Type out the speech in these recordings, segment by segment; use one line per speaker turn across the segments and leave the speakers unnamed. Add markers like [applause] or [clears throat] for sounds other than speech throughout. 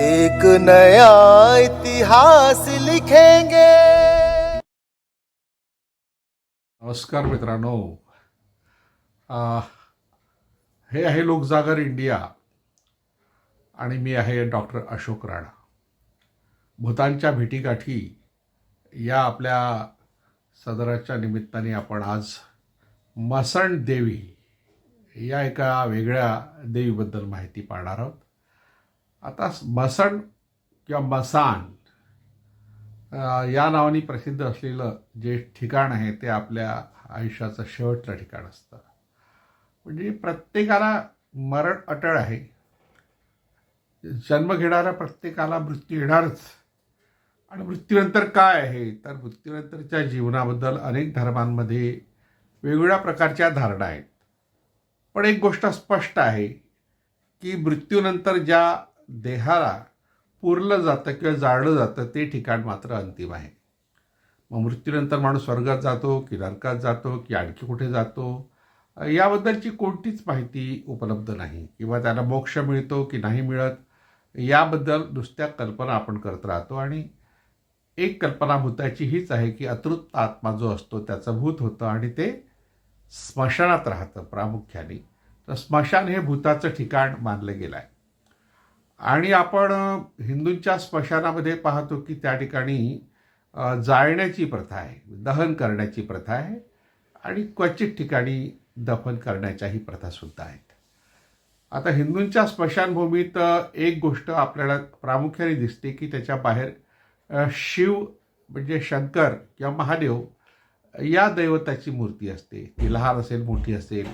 एक नया इतिहास लिखेंगे।
नमस्कार मित्रांनो. हे आहे लोकजागर इंडिया आणि मी आहे डॉक्टर अशोक राणा. भूतांच्या भेटीगाठी या आपल्या सदराच्या निमित्ताने आपण आज मसण देवी या एका वेगळ्या देवीबद्दल माहिती पाहणार आहोत. आता बसण किंवा मसान या नावाने प्रसिद्ध असलेलं जे ठिकाण आहे ते आपल्या आयुष्याचं शेवटचं ठिकाण असतं. म्हणजे प्रत्येकाला मरण अटळ आहे. जन्म घेणाऱ्या प्रत्येकाला मृत्यू येणारच. आणि मृत्यूनंतर काय आहे? तर मृत्यूनंतरच्या जीवनाबद्दल अनेक धर्मांमध्ये वेगवेगळ्या प्रकारच्या धारणा आहेत. पण एक गोष्ट स्पष्ट आहे की मृत्यूनंतर ज्या देहाला पुरलं जातं किंवा जाळलं जातं ते ठिकाण मात्र अंतिम आहे. मग मृत्यूनंतर माणूस स्वर्गात जातो की नरकात जातो की आणखी कुठे जातो? याबद्दलची कोणतीच माहिती उपलब्ध नाही. किंवा त्याला मोक्ष मिळतो की नाही मिळत याबद्दल नुसत्या कल्पना आपण करत राहतो. आणि एक कल्पना भूताची हीच आहे की अतृप्त आत्मा जो असतो त्याचं भूत होतं आणि ते स्मशानात राहतं प्रामुख्याने. तर स्मशान हे भूताचं ठिकाण मानलं गेलं आहे आणि आपण हिंदूंच्या स्मशानामध्ये पाहतो की त्या ठिकाणी जाळण्याची प्रथा आहे दहन करण्याची प्रथा आहे आणि क्वचित ठिकाणी दफन करण्याच्याही प्रथासुद्धा आहेत. आता हिंदूंच्या स्मशानभूमीत एक गोष्ट आपल्याला प्रामुख्याने दिसते की त्याच्या बाहेर शिव म्हणजे शंकर किंवा महादेव या दैवताची मूर्ती असते. ती लहान असेल मोठी असेल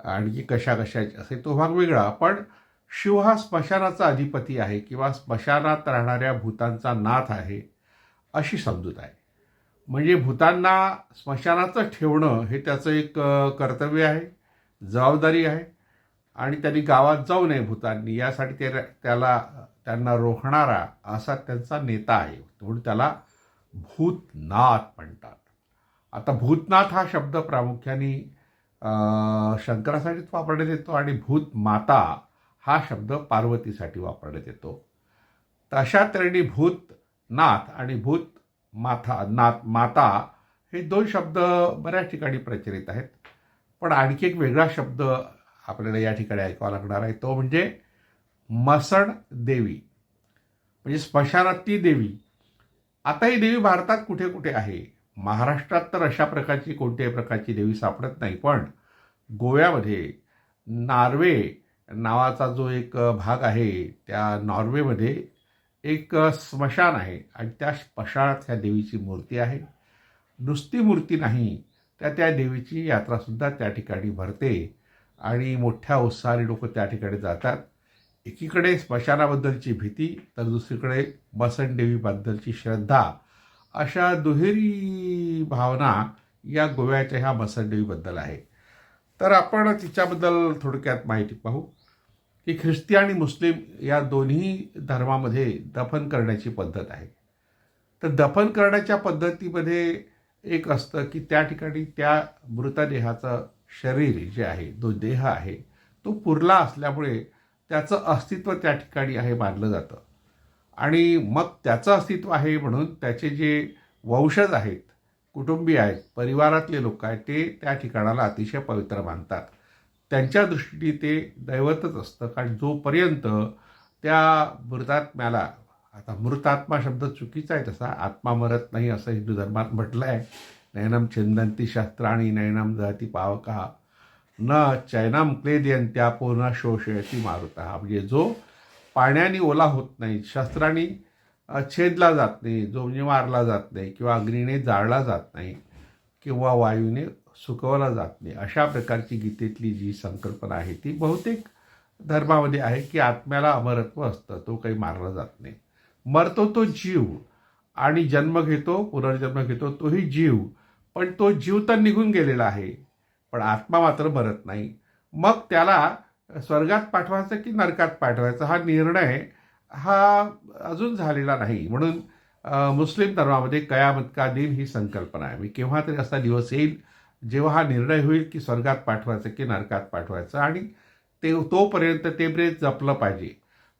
आणखी कशा कशाची असेल तो भाग वेगळा. पण शिव हा स्मशानाचा अधिपती आहे किंवा स्मशानात राहणाऱ्या भूतांचा नाथ आहे अशी समजूत आहे. म्हणजे भूतांना स्मशानाचं ठेवणं हे त्याचं एक कर्तव्य आहे जबाबदारी आहे आणि त्यांनी गावात जाऊ नये भूतांनी. यासाठी ते त्याला त्यांना रोखणारा असा त्यांचा नेता आहे. म्हणून त्याला भूतनाथ म्हणतात. आता भूतनाथ हा शब्द प्रामुख्याने शंकरासाठीच वापरण्यात येतो आणि भूतमाता हा शब्द पार्वतीसाठी वापरण्यात येतो. तशा तऱ्हेने भूत नाथ आणि भूत माथा नाथ माता हे दोन शब्द बऱ्याच ठिकाणी प्रचलित आहेत. पण आणखी एक वेगळा शब्द आपल्याला या ठिकाणी ऐकावा लागणार आहे. तो म्हणजे मसण देवी. म्हणजे स्मशानातली देवी. आता ही देवी भारतात कुठे कुठे आहे? महाराष्ट्रात तर अशा प्रकारची कोणत्याही प्रकारची देवी सापडत नाही. पण गोव्यामध्ये नार्वे नावाचा जो एक भाग आहे त्या नॉर्वेमध्ये एक स्मशान आहे आणि त्या स्मशानात ह्या देवीची मूर्ती आहे. नुसती मूर्ती नाही त्या त्या देवीची यात्रासुद्धा त्या ठिकाणी भरते आणि मोठ्या उत्साहाने लोक त्या ठिकाणी जातात. एकीकडे स्मशानाबद्दलची भीती तर दुसरीकडे बसनदेवीबद्दलची श्रद्धा. अशा दुहेरी भावना या गोव्याच्या ह्या बसनदेवीबद्दल आहे. तर आपण तिच्याबद्दल थोडक्यात माहिती पाहू की ख्रिस्ती आणि मुस्लिम या दोन्ही धर्मामध्ये दफन करण्याची पद्धत आहे. तर दफन करण्याच्या पद्धतीमध्ये एक असतं की त्या ठिकाणी त्या मृतदेहाचं शरीर जे आहे जो देह आहे तो पुरला असल्यामुळे त्याचं अस्तित्व त्या ठिकाणी आहे मानलं जातं. आणि मग त्याचं अस्तित्व आहे म्हणून त्याचे जे वंशज आहेत कुटुंबीय आहेत परिवारातले लोक आहेत ते त्या ठिकाणाला अतिशय पवित्र मानतात. त्यांच्या दृष्टीने ते दैवतच असतं. कारण जोपर्यंत त्या मृतात्म्याला आता मृतात्मा शब्द चुकीचा आहे तसा आत्मा मरत नाही असं हिंदू धर्मात म्हटलं आहे नयनम छिंदंती शास्त्राणी नयनम जाती पावका न चैनम क्लेदयंत्या पूर्ण शोषयती मारुता. म्हणजे जो पाण्याने ओला होत नाही शस्त्राने छेदला जात नाही जो म्हणजे मारला जात नाही किंवा अग्नीने जाळला जात नाही किंवा वायूने सुकवला जात नाही अशा प्रकारची गीतेतली जी संकल्पना आहे ती बहुतेक धर्मामध्ये आहे की आत्म्याला अमरत्व असतं तो काही मारला जात नाही. मरतो तो जीव आणि जन्म घेतो पुनर्जन्म घेतो तोही जीव पण तो जीव तर निघून गेलेला आहे पण आत्मा मात्र मरत नाही. मग त्याला स्वर्गात पाठवायचं की नरकात पाठवायचं हा निर्णय हा अजून झालेला नाही. म्हणून मुस्लिम धर्मामध्ये कयामत का दिन ही संकल्पना आहे. मी केव्हा तरी असा दिवस येईल जेव्हा हा निर्णय होईल की स्वर्गात पाठवायचं की नरकात पाठवायचं. आणि ते तोपर्यंत ते ब्रेत जपलं पाहिजे.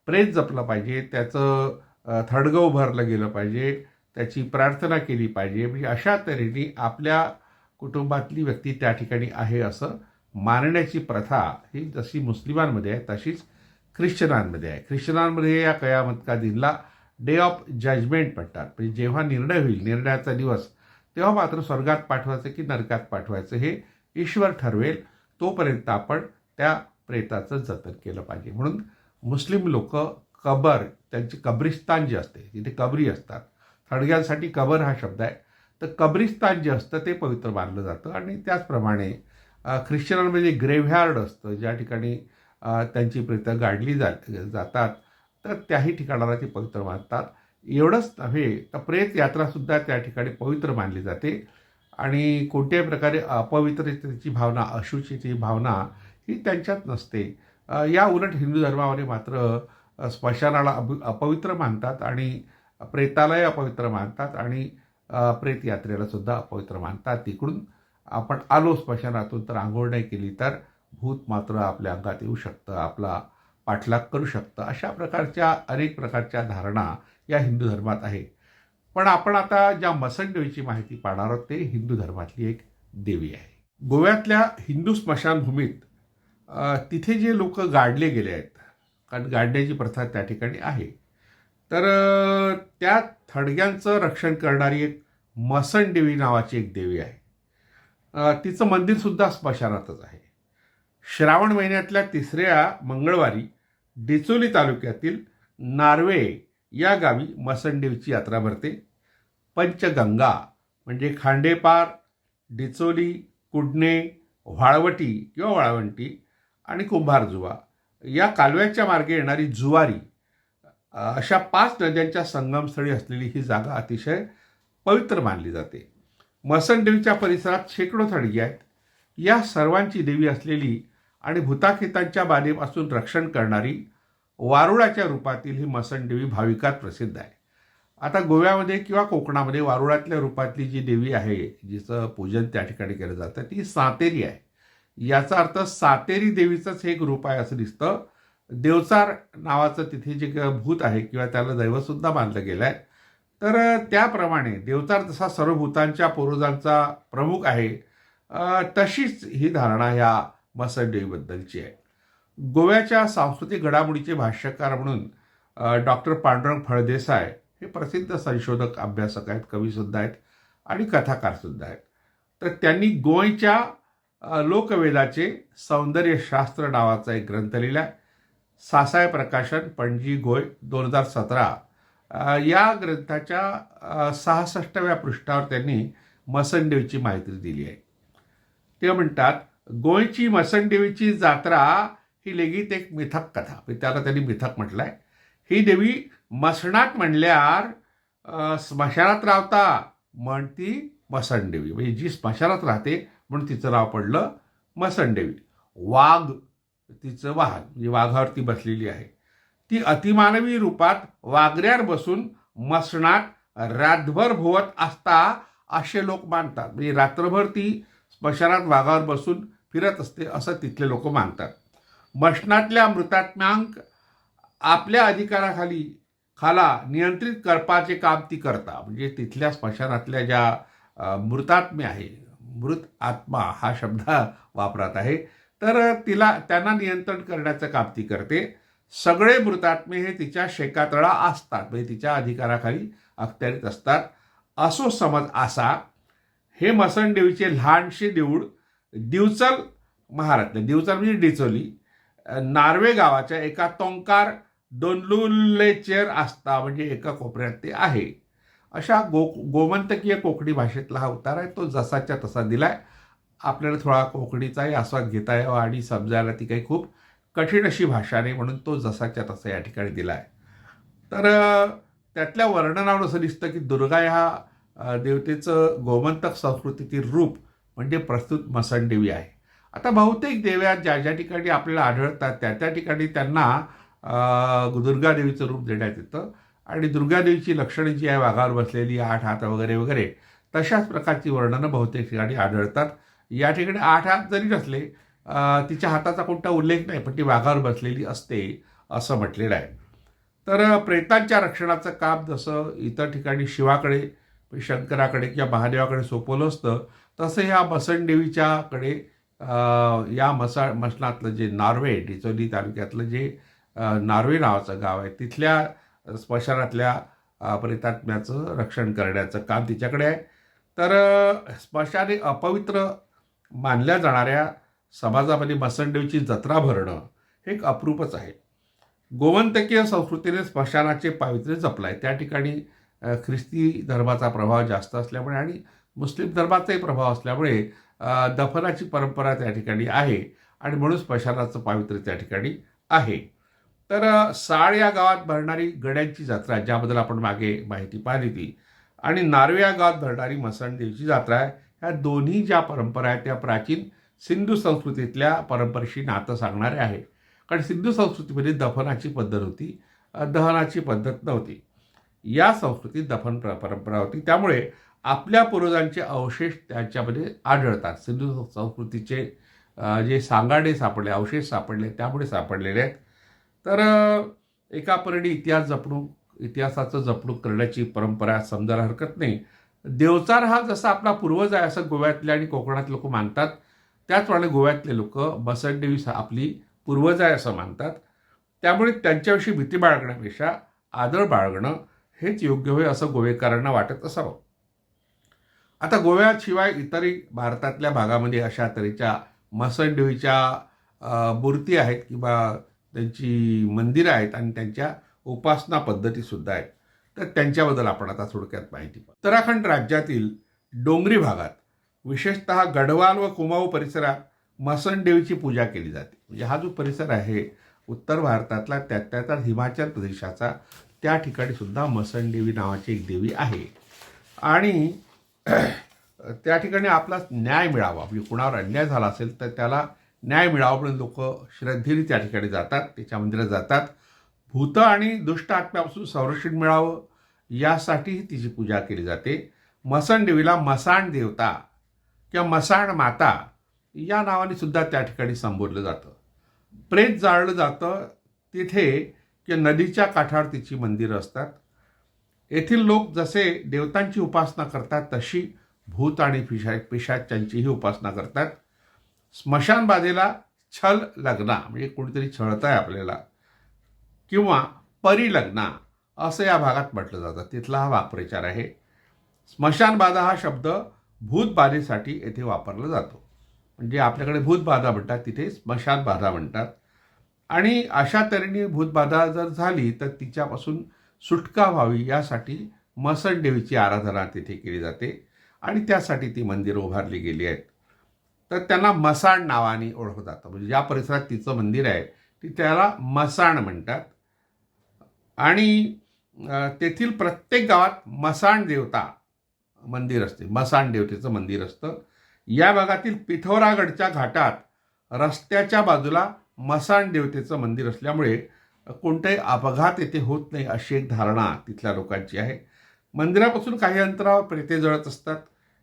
प्रेत जपलं पाहिजे. त्याचं थडगं उभारलं गेलं पाहिजे. त्याची प्रार्थना केली पाहिजे. म्हणजे अशा तऱ्हेने आपल्या कुटुंबातली व्यक्ती त्या ठिकाणी आहे असं मानण्याची प्रथा ही जशी मुस्लिमांमध्ये आहे तशीच ख्रिश्चनांमध्ये आहे. ख्रिश्चनांमध्ये या कयामत का दिनला डे ऑफ जजमेंट म्हणतात. म्हणजे जेव्हा निर्णय होईल निर्णयाचा दिवस तेव्हा मात्र स्वर्गात पाठवायचं की नरकात पाठवायचं हे ईश्वर ठरवेल. तोपर्यंत आपण त्या प्रेताचं जतन केलं पाहिजे. म्हणून मुस्लिम लोक कबर त्यांची कब्रिस्तान जे असते तिथे कबरी असतात थडग्यांसाठी कबर हा शब्द आहे. तर कब्रिस्तान जे असतं ते पवित्र मानलं जातं. आणि त्याचप्रमाणे ख्रिश्चनांमध्ये ग्रेव्हयार्ड असतं. ज्या ठिकाणी त्यांची प्रेतं गाडली जा जातात तर त्याही ठिकाणाला ती पवित्र मानतात. एवढंच नव्हे तर प्रेत यात्रासुद्धा त्या ठिकाणी पवित्र मानली जाते. आणि कोणत्याही प्रकारे अपवित्रतेची भावना अशुचीची भावना ही त्यांच्यात नसते. या उलट हिंदू धर्मामध्ये मात्र स्मशानाला अप अपवित्र मानतात आणि प्रेतालाही अपवित्र मानतात आणि प्रेत यात्रेला सुद्धा अपवित्र मानतात. तिकडून आपण आलो स्मशानातून तर आंघोळ नाही केली तर भूत मात्र आपल्या अंगात येऊ शकतं आपला पाठलाग करू शकतं अशा प्रकारच्या अनेक प्रकारच्या धारणा या हिंदू धर्मात आहे पण आपण आता ज्या मसणदेवीची माहिती पाहणार आहोत ते हिंदू धर्मातली एक देवी आहे. गोव्यातल्या हिंदू स्मशानभूमीत तिथे जे लोक गाडले गेले आहेत कारण गाडण्याची प्रथा त्या ठिकाणी आहे तर त्या थडग्यांचं रक्षण करणारी एक मसण देवी नावाची एक देवी आहे. तिचं मंदिरसुद्धा स्मशानातच आहे. श्रावण महिन्यातल्या तिसऱ्या मंगळवारी डिचोली तालुक्यातील नार्वे या गावी मसणदेवीची यात्रा भरते. पंचगंगा म्हणजे खांडेपार डिचोली कुडणे व्हाळवटी किंवा वाळवंटी आणि कुंभारजुवा या कालव्याच्या मार्गे येणारी जुवारी अशा पाच नद्यांच्या संगमस्थळी असलेली ही जागा अतिशय पवित्र मानली जाते. मसणदेवीच्या परिसरात शेकडो थडगी आहेत. या सर्वांची देवी असलेली आणि भूताखेतांच्या बाधेपासून रक्षण करणारी वारुळाच्या रूपातील ही मसणदेवी भाविकात प्रसिद्ध आहे. आता गोव्यामध्ये किंवा कोकणामध्ये वारुळातल्या रूपातली जी देवी आहे जिचं पूजन त्या ठिकाणी केलं जातं ती सातेरी आहे. याचा अर्थ सातेरी देवीचंच हे एक रूप आहे असं दिसतं. देवचार नावाचं तिथे जे क- भूत आहे किंवा त्याला दैवसुद्धा मानलं गेलं आहे तर त्याप्रमाणे देवचार जसा सर्व भूतांच्या पूर्वजांचा प्रमुख आहे तशीच ही धारणा ह्या मसंडीबद्दलची आहे. गोव्याच्या सांस्कृतिक घडामोडीचे भाष्यकार म्हणून डॉक्टर पांडुरंग फळदेसाय हे प्रसिद्ध संशोधक अभ्यासक आहेत कवीसुद्धा आहेत आणि कथाकारसुद्धा आहेत. तर त्यांनी गोयच्या लोकवेदाचे सौंदर्यशास्त्र नावाचा एक ग्रंथ लिहिला आहे. सासाय प्रकाशन पणजी गोय दोन हजार सतरा. या ग्रंथाच्या सहासष्टव्या पृष्ठावर त्यांनी मसणदेवीची माहिती दिली आहे. ते म्हणतात गोळची मसणदेवीची जात्रा ही लेगीत एक मिथक कथा. म्हणजे त्याला त्यांनी मिथक म्हटलंय. ही देवी मसणात म्हणल्यार अ, स्मशानात रावता म्हणती मसणदेवी म्हणजे जी स्मशानात राहते म्हणून तिचं नाव पडलं मसणदेवी वाघ तिचं वाहन म्हणजे वाघावरती बसलेली आहे. ती अतिमानवी रूपात वागऱ्यावर बसून मसणात रातभर भोवत असता असे लोक मानतात. म्हणजे रात्रभर ती स्मशानात वाघावर बसून फिरत असते असं तिथले लोक मानतात. मशनातल्या मृतात्म्यांक आपल्या अधिकाराखाली खाला नियंत्रित करपाचे काम ती करता. म्हणजे तिथल्या स्मशानातल्या ज्या मृतात्मे आहे मृत आत्मा हा शब्द वापरात आहे तर तिला त्यांना नियंत्रण करण्याचं काम ती करते. सगळे मृतात्मे हे तिच्या शेकातळा असतात म्हणजे तिच्या अधिकाराखाली अखत्यारीत असतात. असो समज असा हे मसणदेवीचे लहानशे देऊळ दिवचल महाराष्ट्र दिवचल म्हणजे डिचोली. नार्वे गावाच्या एका तोंकार दोनलुल्लेचेर आस्ता म्हणजे एका कोपऱ्यात ते आहे. अशा गो गोमंतकीय कोकणी भाषेतला हा उतार आहे तो जसाच्या तसा दिला आहे आपल्याला थोडा कोकणीचाही आस्वाद घेता यावा आणि समजायला ती काही खूप कठीण अशी भाषा नाही म्हणून तो जसाच्या तसा या ठिकाणी दिला आहे तर त्यातल्या वर्णनावर असं दिसतं की दुर्गा ह्या देवतेचं गोमंतक संस्कृतीतील रूप म्हणजे प्रस्तुत मसणदेवी आहे. आता बहुतेक देव्या ज्या ज्या ठिकाणी आपल्याला आढळतात त्या त्या ठिकाणी त्यांना दुर्गादेवीचं रूप देण्यात येतं. आणि दुर्गादेवीची लक्षणं जी आहे वाघावर बसलेली आठ हात वगैरे वगैरे तशाच प्रकारची वर्णनं बहुतेक ठिकाणी आढळतात. या ठिकाणी आठ हात जरी नसले तिच्या हाताचा कोणता उल्लेख नाही पण ती वाघावर बसलेली असते असं म्हटलेलं आहे. तर प्रेतांच्या रक्षणाचं काम जसं इतर ठिकाणी शिवाकडे शंकराकडे किंवा महादेवाकडे सोपवलं असतं तसं ह्या मसणदेवीच्याकडे या मसा मसणातलं जे नार्वे डिचोली तालुक्यातलं जे नार्वे नावाचं गाव आहे तिथल्या स्मशानातल्या अं, प्रेतात्म्याचं रक्षण करण्याचं काम तिच्याकडे आहे. तर स्मशाने अपवित्र मानल्या जाणाऱ्या समाजामध्ये मसणदेवीची जत्रा भरणं हे एक अप्रूपच आहे. गोवंतकीय संस्कृतीने स्मशानाचे पावित्र्य जपलं आहे त्या ठिकाणी ख्रिस्ती धर्माचा प्रभाव जास्त असल्यामुळे आणि मुस्लिम धर्माचाही प्रभाव असल्यामुळे दफनाची परंपरा त्या ठिकाणी आहे आणि म्हणून स्मशानाचं पावित्र्य त्या ठिकाणी आहे. तर साळ या गावात भरणारी गड्यांची जत्रा ज्याबद्दल आपण मागे माहिती पाहिली ती आणि नार्वे या गावात भरणारी मसणदेवीची जत्रा आहे ह्या दोन्ही ज्या परंपरा आहेत त्या प्राचीन सिंधू संस्कृतीतल्या परंपरेशी नातं सांगणारे आहे कारण सिंधू संस्कृतीमध्ये दफनाची पद्धत होती दहनाची पद्धत नव्हती. या संस्कृतीत दफन प्र- परंपरा होती त्यामुळे आपल्या पूर्वजांचे अवशेष त्याच्यामध्ये आढळतात. सिंधू संस्कृतीचे जे सांगाडे सापडले अवशेष सापडले त्यामुळे सापडलेले आहेत. तर एका परीने इतिहास जपणूक इतिहासाचं जपणूक करण्याची परंपरा समजायला हरकत नाही. देवचार हा जसा आपला पूर्वज आहे असं गोव्यातले आणि कोकणात लोक मानतात त्याचप्रमाणे गोव्यातले लोक बसंडेवी आपली पूर्वज आहे असं मानतात. त्यामुळे त्यांच्याविषयी भीती बाळगण्यापेक्षा आदर बाळगणं हेच योग्य होय असं गोवेकरांना वाटत असावं. आता गोव्याशिवाय इतरही भारतातल्या भागामध्ये अशा तऱ्हेच्या मसणदेवीच्या मूर्ती आहेत किंवा त्यांची मंदिरं आहेत आणि त्यांच्या उपासना पद्धतीसुद्धा आहेत. तर त्यांच्याबद्दल आपण आता थोडक्यात माहिती पाहू. उत्तराखंड राज्यातील डोंगरी भागात विशेषतः गढवाल व कुमाऊ परिसरात मसणदेवीची पूजा केली जाते. म्हणजे हा जो परिसर आहे उत्तर भारतातला त्या त्या हिमाचल प्रदेशाचा त्या ठिकाणी सुद्धा मसणदेवी नावाची एक देवी आहे. आणि [clears throat] त्या ठिकाणी आपला न्याय मिळावा. म्हणजे कुणावर अन्याय झाला असेल तर त्याला न्याय मिळावा म्हणून लोक श्रद्धेने त्या ठिकाणी जातात त्याच्या मंदिरात जातात. भूत आणि दुष्ट आत्म्यापासून संरक्षण मिळावं यासाठीही तिची पूजा केली जाते. मसण देवीला मसाण देवता किंवा मसाण माता या नावाने सुद्धा त्या ठिकाणी संबोधलं जातं. प्रेत जाळलं जातं. तिथे किंवा नदीच्या काठावर तिची मंदिरं असतात. येथील लोक जसे देवतांची उपासना करतात तशी भूत आणि पिशा पिशाच्यांचीही उपासना करतात. स्मशानबाधेला छल लग्ना म्हणजे कोणीतरी छळत आहे आपल्याला किंवा परिलग्ना असं या भागात म्हटलं जातं. तिथला हा वाक्प्रचार आहे. स्मशानबाधा हा शब्द भूतबाधेसाठी येथे वापरला जातो. म्हणजे आपल्याकडे भूतबाधा म्हणतात तिथे स्मशानबाधा म्हणतात. आणि अशा तऱ्हेने भूतबाधा जर झाली तर तिच्यापासून सुटका व्हावी यासाठी मसण देवीची आराधना तिथे केली जाते आणि त्यासाठी ती मंदिरं उभारली गेली आहेत. तर त्यांना मसाण नावाने ओळखलं जातं. म्हणजे ज्या परिसरात तिचं मंदिर आहे ती त्याला मसाण म्हणतात. आणि तेथील प्रत्येक गावात मसाण देवता मंदिर असते. मसाण देवतेचं मंदिर असतं. या भागातील पिठोरागडच्या घाटात रस्त्याच्या बाजूला मसाण देवतेचं मंदिर असल्यामुळे कोणताही अपघात येथे होत नाही अशी एक धारणा तिथल्या लोकांची आहे. मंदिरापासून काही अंतरावर प्रेते जळत असतात.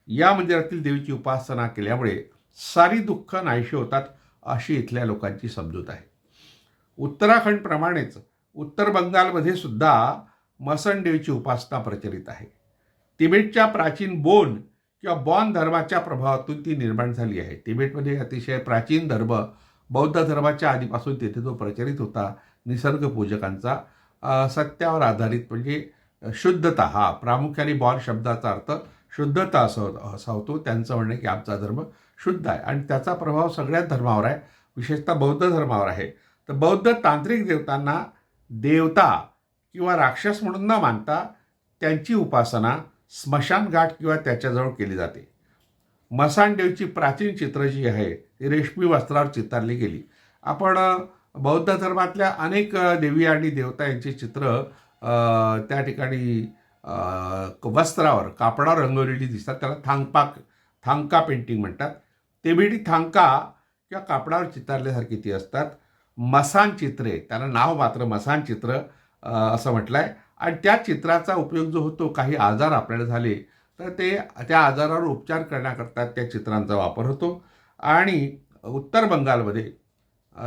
या मंदिरातील देवीची उपासना केल्यामुळे सारी दुःख नाहीशी होतात अशी इथल्या लोकांची समजूत आहे. उत्तराखंडप्रमाणेच उत्तर बंगालमध्ये सुद्धा मसन देवीची उपासना प्रचलित आहे. तिबेटच्या प्राचीन बोन किंवा बॉन धर्माच्या प्रभावातून ती निर्माण झाली आहे. तिबेटमध्ये अतिशय प्राचीन धर्म बौद्ध धर्माच्या आधीपासून तेथे जो प्रचलित होता निसर्ग पूजकांचा सत्यावर आधारित म्हणजे शुद्धता हा प्रामुख्याने बॉल शब्दाचा अर्थ शुद्धता असं असा होतो. त्यांचं म्हणणं की आमचा धर्म शुद्ध आहे आणि त्याचा प्रभाव सगळ्याच धर्मावर आहे. विशेषतः बौद्ध धर्मावर आहे. तर बौद्ध तांत्रिक देवतांना देवता किंवा राक्षस म्हणून न मानता त्यांची उपासना स्मशानघाट किंवा त्याच्याजवळ केली जाते. मसांडेवची प्राचीन चित्र जी आहे ती रेशमी वस्त्रावर चितारली गेली. आपण बौद्ध धर्मातल्या अनेक देवी आणि देवता यांची चित्र त्या ठिकाणी वस्त्रावर कापडावर रंगवलेली दिसतात. त्याला थांगपाक थांका पेंटिंग म्हणतात. तेबिडी थांका किंवा कापडावर चितारल्यासारखी ती असतात. मसान चित्रे त्याला नाव मात्र मसान चित्र असं म्हटलं आहे आणि त्या चित्राचा उपयोग जो होतो काही आजार आपल्याला झाले तर ते त्या आजारावर उपचार करण्याकरता त्या चित्रांचा वापर होतो. आणि उत्तर बंगालमध्ये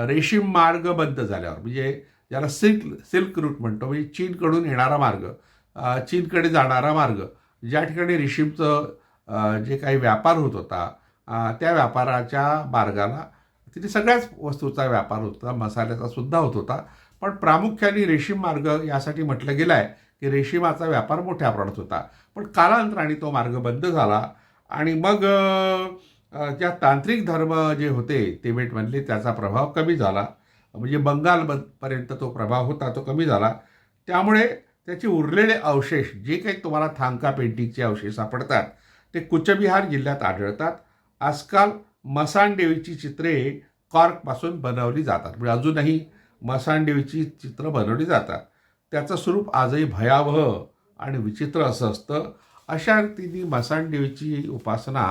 रेशीम मार्ग बंद झाल्यावर म्हणजे ज्याला सिल्क सिल्क रूट म्हणतो म्हणजे चीनकडून येणारा मार्ग चीनकडे जाणारा मार्ग ज्या ठिकाणी रेशीमचं जे काही व्यापार होत होता त्या व्यापाराच्या मार्गाला तिथे सगळ्याच वस्तूचा व्यापार होता मसाल्याचा सुद्धा होत होता. पण प्रामुख्याने रेशीम मार्ग यासाठी म्हटलं गेलं आहे की रेशीमाचा व्यापार मोठ्या प्रमाणात होता. पण कालांतराने तो मार्ग बंद झाला आणि मग ज्या तांत्रिक धर्म जे होते तिबेटमधले त्याचा प्रभाव कमी झाला. म्हणजे बंगालपर्यंत तो प्रभाव होता तो कमी झाला. त्यामुळे त्याचे उरलेले अवशेष जे काही तुम्हाला थांका पेंटिंगचे अवशेष सापडतात ते कुचबिहार जिल्ह्यात आढळतात. आजकाल मसानदेवीची चित्रे कॉर्कपासून बनवली जातात. म्हणजे अजूनही मसानदेवीची चित्र बनवली जातात. त्याचं स्वरूप आजही भयावह आणि विचित्र असं असतं. अशा तिने मसान देवीची उपासना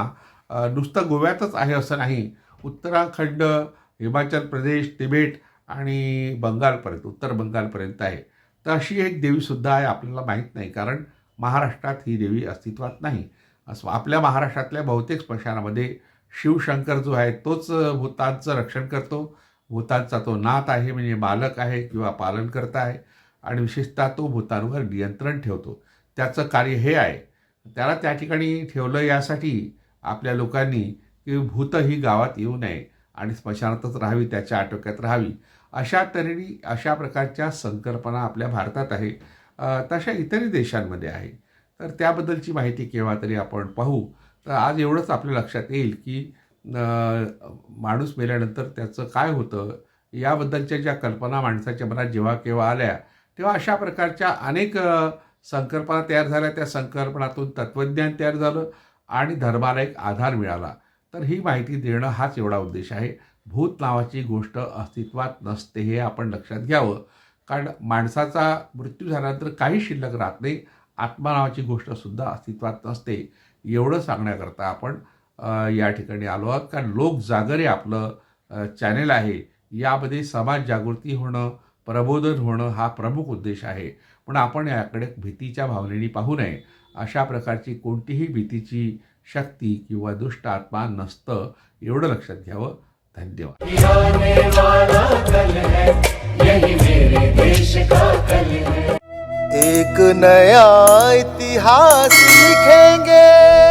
नुसतं गोव्यातच आहे असं नाही. उत्तराखंड हिमाचल प्रदेश तिबेट आणि बंगालपर्यंत उत्तर बंगालपर्यंत आहे. तर अशी एक देवीसुद्धा आहे आपल्याला माहीत नाही कारण महाराष्ट्रात ही देवी अस्तित्वात नाही. असं आपल्या महाराष्ट्रातल्या बहुतेक स्मशानामध्ये शिवशंकर जो आहे तोच भूतांचं रक्षण करतो. भूतांचा तो नाथ आहे म्हणजे मालक आहे किंवा पालनकर्ता आहे आणि विशेषतः तो भूतांवर नियंत्रण ठेवतो. त्याचं कार्य हे आहे. त्याला त्या ठिकाणी ठेवलं यासाठी आपल्या लोकांनी की भूत ही गावात येऊ नये आणि स्मशानातच राहावी त्याच्या आटोक्यात राहावी. अशा तऱ्हेने अशा प्रकारच्या संकल्पना आपल्या भारतात आहे तशा इतरही देशांमध्ये आहे. तर त्याबद्दलची माहिती केव्हा तरी आपण पाहू. तर आज एवढंच आपल्या लक्षात येईल की माणूस मेल्यानंतर त्याचं काय होतं? याबद्दलच्या ज्या कल्पना माणसाच्या मनात जेव्हा केव्हा आल्या तेव्हा अशा प्रकारच्या अनेक संकल्पना तयार झाल्या. त्या संकल्पनातून तत्त्वज्ञान तयार झालं आणि धर्माला एक आधार मिळाला. तर ही माहिती देणं हाच एवढा उद्देश आहे. भूत नावाची गोष्ट अस्तित्वात नसते हे आपण लक्षात घ्यावं. कारण माणसाचा मृत्यू झाल्यानंतर काही शिल्लक राहत नाही. आत्मा नावाची गोष्टसुद्धा अस्तित्वात नसते. एवढं सांगण्याकरता आपण या ठिकाणी आलो आहोत. कारण लोक जागरे आपलं चॅनेल आहे. यामध्ये समाज जागृती होणं प्रबोधन होणं हा प्रमुख उद्देश आहे. पण आपण याकडे भीतीच्या भावनेने पाहू नये. अशा प्रकारची कोणतीही भीतीची शक्ती किंवा दुष्ट आत्मा नसतं एवढं लक्षात घ्यावं. धन्यवाद.
एक नया इतिहास लिखेंगे.